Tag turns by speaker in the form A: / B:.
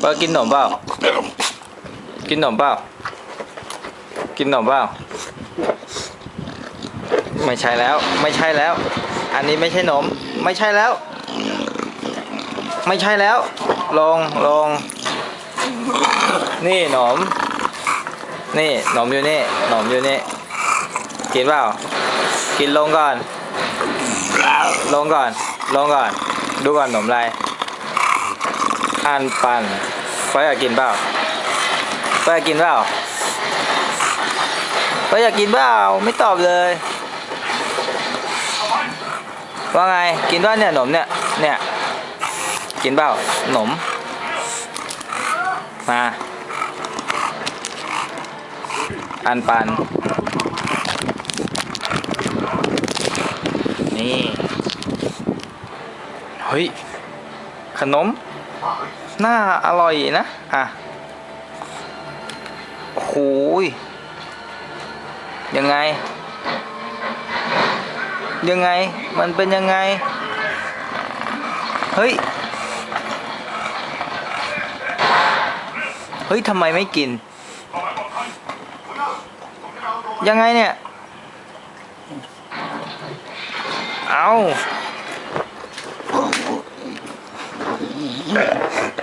A: เปกินขนมเปล่า กินขนมเปล่า กินขนมเปล่า ไม่ใช่แล้ว ไม่ใช่แล้ว อันนี้ไม่ใช่ขนม ไม่ใช่แล้ว ไม่ใช่แล้ว ลง ลง นี่หนม นี่หนมอยู่นี่หนมอยู่นี่ กินเปล่า กินลงก่อน ลงก่อน ลงก่อน ดูก่อนหนมอะไร อันปันเป้าอยากกินเปล่าเป้าอยากกินเปล่าเป้าอยากกินเปล่าไม่ตอบเลย ว่าไงกินเปล่าเนี่ยหนมเนี่ยเนี่ยกินเปล่าหนมมาอันปันนี่เฮ้ยขนม น่าอร่อยนะ อะโอ้ยยังไง ยังไง มันเป็นยังไง เฮ้ย เฮ้ยทำไมไม่กิน ยังไงเนี่ย เอา ねえ。